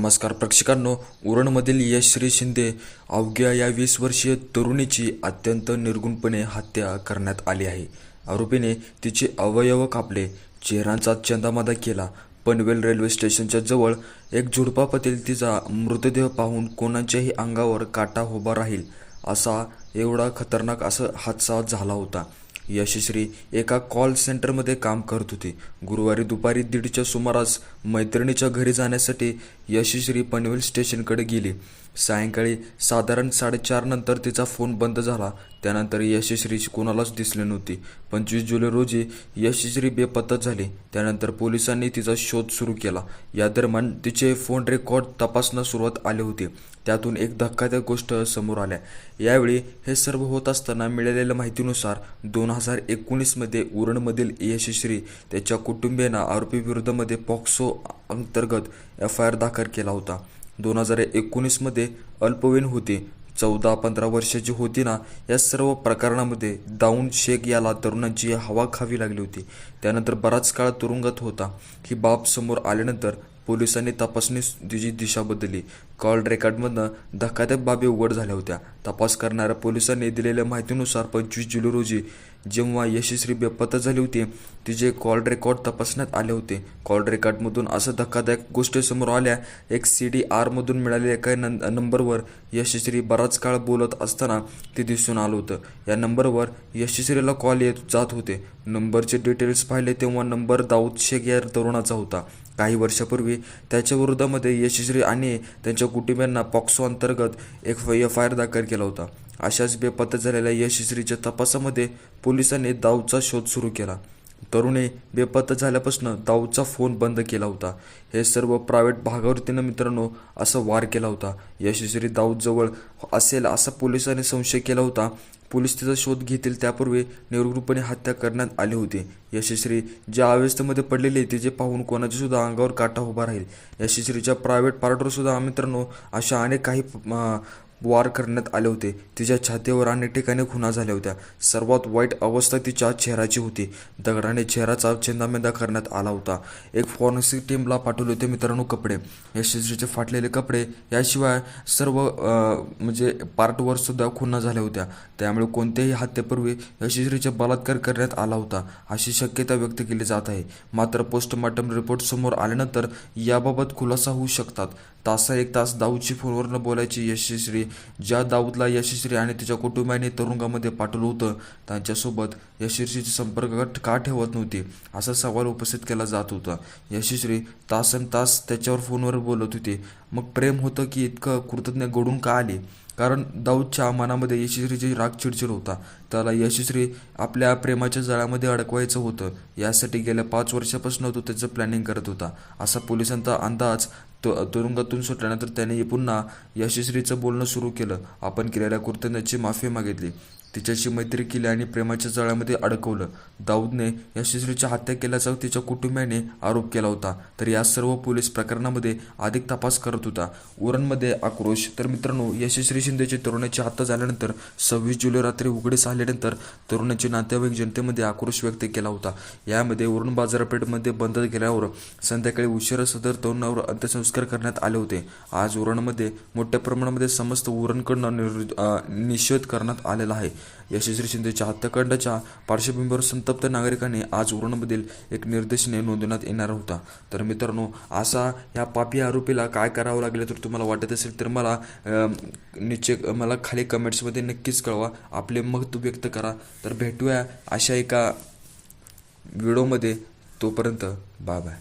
नमस्कार प्रेक्षकांनो उरणमधील यशश्री शिंदे अवघ्या या वीस वर्षीय तरुणीची अत्यंत निर्गुणपणे हत्या करण्यात आली आहे. आरोपीने तिचे अवयव कापले चेहऱ्यांचा चंदामादा केला पनवेल रेल्वे स्टेशनच्या जवळ एक झुडपापातील तिचा मृतदेह पाहून कोणाच्याही अंगावर काटा उभा राहील असा एवढा खतरनाक असा हादसा झाला होता. यशश्री एका कॉल सेंटरमध्ये काम करत होती. गुरुवारी दुपारी दीडच्या सुमारास मैत्रिणीच्या घरी जाण्यासाठी यशश्री पनवेल स्टेशनकडे गेली. सायंकाळी साधारण साडेचार नंतर तिचा फोन बंद झाला. त्यानंतर यशश्री कोणालाच दिसली नव्हती. पंचवीस जुलै रोजी यशश्री बेपत्ता झाली. त्यानंतर पोलिसांनी तिचा शोध सुरू केला. या दरम्यान तिचे फोन रेकॉर्ड तपासण्यास सुरुवात आले होते. त्यातून एक धक्कादायक गोष्ट समोर आल्या. यावेळी हे सर्व होत असताना मिळालेल्या माहितीनुसार दोन हजार एकोणीसमध्ये उरणमधील यशश्री त्याच्या कुटुंबियांना आरोपीविरुद्धमध्ये पॉक्सो अंतर्गत एफ आय आर दाखल केला होता. दोन हजार एकोणीसमध्ये अल्पवयीन होती. चौदा पंधरा वर्षाची होती ना या सर्व प्रकरणामध्ये दाऊन शेख याला तरुणांची हवा खावी लागली होती. त्यानंतर बराच काळ तुरुंगात होता. ही बाब समोर आल्यानंतर पोलिसांनी तपासणी तिची दिशा बदलली. कॉल रेकॉर्डमधनं धक्कादायक बाबी उघड झाल्या होत्या. तपास करणाऱ्या पोलिसांनी दिलेल्या माहितीनुसार पंचवीस जुलै रोजी जेव्हा यशस्वी बेपत्ता झाली होती तिचे कॉल रेकॉर्ड तपासण्यात आले होते. कॉल रेकॉर्डमधून असं धक्कादायक गोष्टी समोर आल्या. एक सी डी आरमधून मिळालेल्या एका नं नंबरवर यशस्वी बराच काळ बोलत असताना ते दिसून आलं होतं. या नंबरवर यशस्वीला कॉल येत जात होते. नंबरचे डिटेल्स पाहिले तेव्हा नंबर दाऊद शेख या तरुणाचा होता. काही वर्षापूर्वी त्याच्या विरोधामध्ये यशस्वी आणि त्यांच्या कुटुंबियांना पॉक्सो अंतर्गत एक एफ आय आर दाखल केला होता. अशाच बेपत्ता झालेल्या यशस्वीच्या तपासामध्ये पोलिसांनी दाऊदचा शोध सुरू केला. तरुणी बेपत्ता झाल्यापासून दाऊदचा फोन बंद केला होता. हे सर्व प्रायव्हेट भागावरतीनं मित्रांनो असं वार केला होता. यशस्वी दाऊदजवळ असेल असा पोलिसांनी संशय केला होता. पोलीस तिचा शोध घेतील. त्यापूर्वी निर्गुणपणे हत्या करण्यात आली होती. यशस्वी ज्या अवस्थेमध्ये पडलेली जे पाहून कोणाच्या सुद्धा अंगावर काटा उभा राहील. यशस्वीच्या प्रायव्हेट पार्टवर सुद्धा मित्रांनो अशा अनेक काही वार करण्यात आले होते. तिच्या छातीवर अनेक ठिकाणी खुणा झाल्या होत्या. सर्वात वाईट अवस्था तिच्या चेहऱ्याची होती. दगडाने चेहराचा चेंदामेंदा करण्यात आला होता. एक फॉरेन्सिक टीमला पाठवले होते मित्रांनो कपडे. यशस्वीचे फाटलेले कपडे याशिवाय सर्व म्हणजे पार्टवर सुद्धा खुणा झाल्या होत्या. त्यामुळे कोणत्याही हत्येपूर्वी यशस्वीचा बलात्कार करण्यात आला होता अशी शक्यता व्यक्त केली जात आहे. मात्र पोस्टमॉर्टम रिपोर्ट समोर आल्यानंतर याबाबत खुलासा होऊ शकतात. तासा एक तास दाऊदची फोनवरनं बोलायची यशस्वी ज्या दाऊदला यशस्वी आणि तिच्या कुटुंबाने तुरुंगामध्ये पाठवलं होतं त्यांच्यासोबत यशस्वीचे संपर्क का ठेवत नव्हते? असा सवाल उपस्थित केला जात होता. यशस्वी तासन तास त्याच्यावर फोनवर बोलत होते. मग प्रेम होतं की इतकं कृतज्ञ घडून का आले? कारण दाऊदच्या मनामध्ये यशस्वीची राग चिडचिड होता. त्याला यशस्वी आपल्या प्रेमाच्या जाळ्यामध्ये अडकवायचं होतं. यासाठी गेल्या पाच वर्षापासून तो त्याचं प्लॅनिंग करत होता. असा पोलिसांचा अंदाज तो तुरुंगातून सुटल्यानंतर त्याने पुन्हा यशस्वीचं बोलणं सुरू केलं. आपण केलेल्या कृत्यांची माफी मागितली. तिच्याशी मैत्री केली आणि प्रेमाच्या जाळ्यामध्ये अडकवलं. दाऊदने या शिशुरीची हत्या केल्याचा तिच्या कुटुंबियाने आरोप केला होता. तर या सर्व पोलीस प्रकरणामध्ये अधिक तपास करत होता. उरणमध्ये आक्रोश. तर मित्रांनो यशस्वी शिंदेची तरुणाची हत्या झाल्यानंतर सव्वीस जुलै रात्री उघडीस आल्यानंतर तरुणाचे नातेवाईक जनतेमध्ये आक्रोश व्यक्त केला होता. यामध्ये उरण बाजारपेठमध्ये बंद केल्यावर संध्याकाळी उशिरा सदर तरुणावर अंत्यसंस्कार करण्यात आले होते. आज उरणमध्ये मोठ्या प्रमाणामध्ये समस्त उरणकडनं निषेध करण्यात आलेला आहे. यशस्वी शिंदेच्या हत्याकांडाच्या पार्श्वभूमीवर संतप्त नागरिकांनी आज उरणमधील एक निर्देशने नोंदवण्यात येणार होता. तर मित्रांनो असा या पापी आरोपीला काय करावं लागलं तर तुम्हाला वाटत असेल तर मला निश्चय मला खाली कमेंट्समध्ये नक्कीच कळवा. आपले मत व्यक्त करा. तर भेटूया अशा एका व्हिडिओमध्ये. तोपर्यंत बाय बाय.